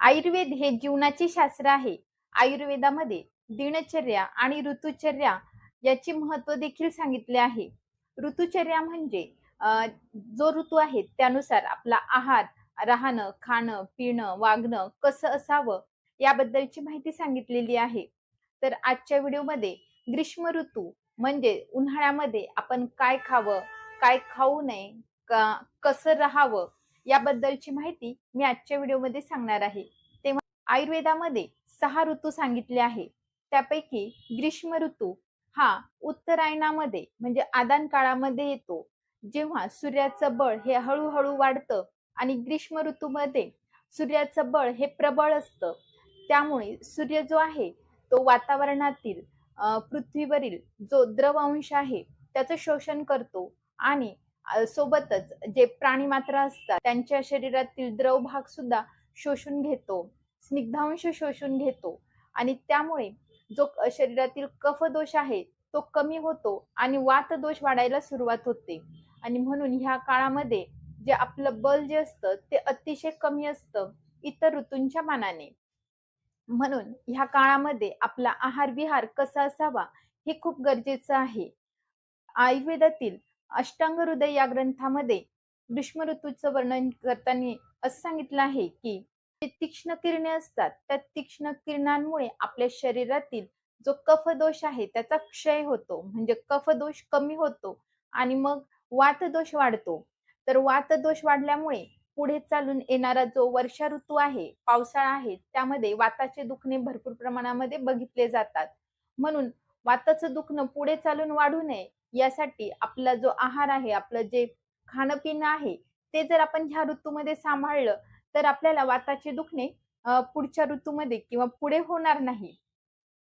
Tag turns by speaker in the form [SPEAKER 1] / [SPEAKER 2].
[SPEAKER 1] आयुर्वेद हे जीवनाचे शास्त्र आहे. आयुर्वेदामध्ये दिनचर्या आणि ऋतुचर्या याचे महत्त्व देखील सांगितले आहे. ऋतुचर्या म्हणजे जो ऋतू आहे त्यानुसार आपला आहार राहणं खाणं पिणं वागणं कसं असावं याबद्दलची माहिती सांगितलेली आहे. तर आजच्या व्हिडिओमध्ये ग्रीष्म ऋतू म्हणजे उन्हाळ्यामध्ये आपण काय खावं काय खाऊ नये का- कसं राहावं याबद्दलची माहिती मी आजच्या व्हिडिओमध्ये सांगणार आहे. तेव्हा आयुर्वेदामध्ये सहा ऋतू सांगितले आहे. त्यापैकी ग्रीष्म ऋतू हा उत्तरायणामध्ये म्हणजे आदान काळामध्ये येतो. जेव्हा सूर्याचं बळ हे हळूहळू वाढतं आणि ग्रीष्म ऋतूमध्ये सूर्याचं बळ हे प्रबळ असतं. त्यामुळे सूर्य जो आहे तो वातावरणातील पृथ्वीवरील जो द्रव अंश आहे त्याचं शोषण करतो आणि सोबतच जे प्राणी मात्र असतात त्यांच्या शरीरातील द्रव भाग सुद्धा शोषून घेतो स्निग्धांश शोषून घेतो. आणि त्यामुळे जो शरीरातील कफ दोष आहे तो कमी होतो आणि वात दोष वाढायला सुरुवात होते. आणि म्हणून ह्या काळामध्ये जे आपलं बल जे असतं ते अतिशय कमी असतं इतर ऋतूंच्या मानाने. म्हणून ह्या काळामध्ये आपला आहार विहार कसा असावा हे खूप गरजेचं आहे. आयुर्वेदातील अष्टांग हृदय या ग्रंथामध्ये ग्रीष्म ऋतूचं वर्णन करताना असं सांगितलं आहे की जे तीक्ष्ण किरणे असतात त्या तीक्ष्ण किरणांमुळे आपल्या शरीरातील जो कफ दोष आहे त्याचा क्षय होतो. म्हणजे कफ दोष कमी होतो आणि मग वात दोष वाढतो. तर वात दोष वाढल्यामुळे पुढे चालून येणारा जो वर्षा ऋतू आहे पावसाळा आहे त्यामध्ये वाताचे दुखणे भरपूर प्रमाणामध्ये बघितले जातात. म्हणून वाताचं दुखणं पुढे चालून वाढू नये यासाठी आपला जो आहार आहे आपलं जे खाणं पिणं आहे ते जर आपण ह्या ऋतूमध्ये सांभाळलं तर आपल्याला वाताचे दुखणे पुढच्या ऋतूमध्ये किंवा पुढे होणार नाही.